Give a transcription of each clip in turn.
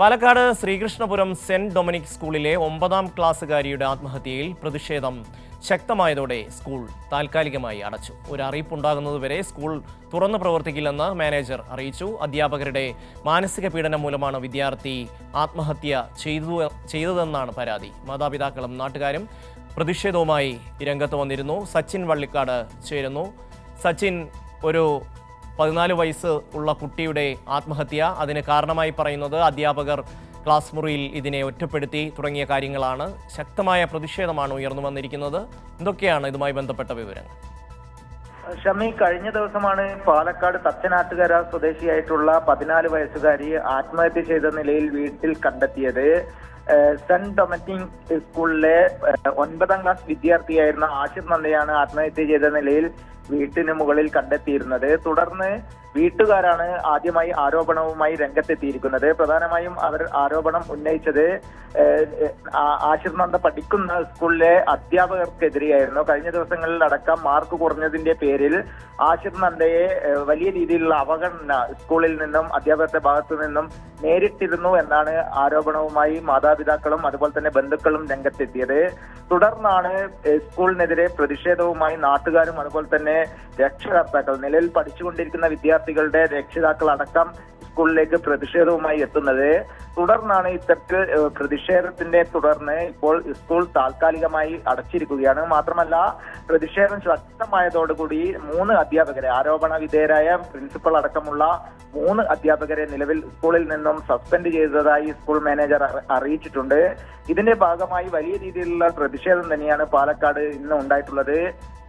Palakkad Sreekrishnapuram saint Dominic സ്കൂളിലെ ഒമ്പതാം ക്ലാസ്സുകാരിയുടെ ആത്മഹത്യയിൽ പ്രതിഷേധം ശക്തമായതോടെ സ്കൂൾ താൽക്കാലികമായി അടച്ചു. ഒരു അറിയിപ്പുണ്ടാകുന്നതുവരെ സ്കൂൾ തുറന്നു പ്രവർത്തിക്കില്ലെന്ന് മാനേജർ അറിയിച്ചു. അധ്യാപകരുടെ മാനസിക പീഡനം മൂലമാണ് വിദ്യാർത്ഥി ആത്മഹത്യ ചെയ്തു ചെയ്തതെന്നാണ് പരാതി. മാതാപിതാക്കളും നാട്ടുകാരും പ്രതിഷേധവുമായി രംഗത്ത് വന്നിരുന്നു. സച്ചിൻ വള്ളിക്കാട് ചേരുന്നു. സച്ചിൻ ഒരു പതിനാല് വയസ്സ് ഉള്ള കുട്ടിയുടെ ആത്മഹത്യ. അതിന് കാരണമായി പറയുന്നത് അധ്യാപകർ ക്ലാസ് മുറിയിൽ ഇതിനെ ഒറ്റപ്പെടുത്തി തുടങ്ങിയ കാര്യങ്ങളാണ്. ശക്തമായ പ്രതിഷേധമാണ് ഉയർന്നു വന്നിരിക്കുന്നത്. എന്തൊക്കെയാണ് ഇതുമായി ബന്ധപ്പെട്ട വിവരങ്ങൾ? ഷമി കഴിഞ്ഞ ദിവസമാണ് പാലക്കാട് തച്ചനാട്ടുകര സ്വദേശിയായിട്ടുള്ള പതിനാല് വയസ്സുകാരി ആത്മഹത്യ ചെയ്ത നിലയിൽ വീട്ടിൽ കണ്ടെത്തിയത്. സെന്റ് ഡൊമറ്റിംഗ് സ്കൂളിലെ ഒൻപതാം ക്ലാസ് വിദ്യാർത്ഥിയായിരുന്ന ആഷിർ നന്ദയാണ് ആത്മഹത്യ ചെയ്ത നിലയിൽ വീട്ടിന് മുകളിൽ കണ്ടെത്തിയിരുന്നത്. തുടർന്ന് വീട്ടുകാരാണ് ആദ്യമായി ആരോപണവുമായി രംഗത്തെത്തിയിരിക്കുന്നത്. പ്രധാനമായും അവർ ആരോപണം ഉന്നയിച്ചത് ഏഹ്, ആ- ആഷിർ നന്ദ പഠിക്കുന്ന സ്കൂളിലെ അധ്യാപകർക്കെതിരെയായിരുന്നു. കഴിഞ്ഞ ദിവസങ്ങളിൽ അടക്കം മാർക്ക് കുറഞ്ഞതിന്റെ പേരിൽ ആഷിർ നന്ദയെ വലിയ രീതിയിലുള്ള അവഗണന സ്കൂളിൽ നിന്നും അധ്യാപകരുടെ ഭാഗത്തു നിന്നും നേരിട്ടിരുന്നു എന്നാണ് ആരോപണവുമായി മാതാപിതാക്കളും അതുപോലെ തന്നെ ബന്ധുക്കളും രംഗത്തെത്തിയത്. തുടർന്നാണ് സ്കൂളിനെതിരെ പ്രതിഷേധവുമായി നാട്ടുകാരും അതുപോലെ തന്നെ രക്ഷകർത്താക്കൾ നിലവിൽ പഠിച്ചുകൊണ്ടിരിക്കുന്ന വിദ്യാർത്ഥികളുടെ രക്ഷിതാക്കൾ അടക്കം സ്കൂളിലേക്ക് പ്രതിഷേധവുമായി എത്തുന്നത്. തുടർന്നാണ് ഇത്തരത്തിൽ പ്രതിഷേധത്തിന്റെ തുടർന്ന് ഇപ്പോൾ സ്കൂൾ താൽക്കാലികമായി അടച്ചിരിക്കുകയാണ്. മാത്രമല്ല പ്രതിഷേധം ശക്തമായതോടുകൂടി മൂന്ന് അധ്യാപകരെ ആരോപണ വിധേയരായ പ്രിൻസിപ്പൽ അടക്കമുള്ള മൂന്ന് അധ്യാപകരെ നിലവിൽ സ്കൂളിൽ നിന്നും സസ്പെൻഡ് ചെയ്തതായി സ്കൂൾ മാനേജർ അറിയിച്ചിട്ടുണ്ട്. ഇതിന്റെ ഭാഗമായി വലിയ രീതിയിലുള്ള പ്രതിഷേധം തന്നെയാണ് പാലക്കാട് ഇന്ന് ഉണ്ടായിട്ടുള്ളത്.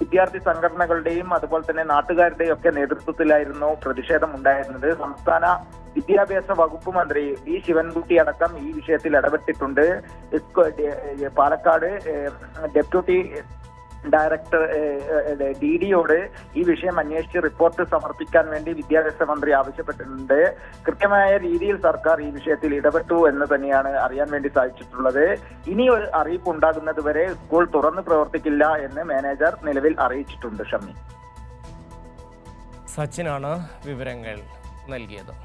വിദ്യാർത്ഥി സംഘടനകളുടെയും അതുപോലെ തന്നെ നാട്ടുകാരുടെയും ഒക്കെ നേതൃത്വത്തിലായിരുന്നു പ്രതിഷേധം ഉണ്ടായിരുന്നത്. സംസ്ഥാന വിദ്യാഭ്യാസ വകുപ്പ് മന്ത്രി വി ശിവൻകുട്ടി അടക്കം ഈ വിഷയത്തിൽ ഇടപെട്ടിട്ടുണ്ട്. പാലക്കാട് ഡെപ്യൂട്ടി ഡയറക്ടർ ഡി ഡിയോട് ഈ വിഷയം അന്വേഷിച്ച് റിപ്പോർട്ട് സമർപ്പിക്കാൻ വേണ്ടി വിദ്യാഭ്യാസ മന്ത്രി ആവശ്യപ്പെട്ടിട്ടുണ്ട്. കൃത്യമായ രീതിയിൽ സർക്കാർ ഈ വിഷയത്തിൽ ഇടപെട്ടു എന്ന് തന്നെയാണ് അറിയാൻ വേണ്ടി സാധിച്ചിട്ടുള്ളത്. ഇനി ഒരു അറിയിപ്പ് ഉണ്ടാകുന്നത് വരെ സ്കൂൾ തുറന്നു പ്രവർത്തിക്കില്ല എന്ന് മാനേജർ നിലവിൽ അറിയിച്ചിട്ടുണ്ട് ഷമ്മി. സച്ചിനാണ് വിവരങ്ങൾ നൽകിയത്.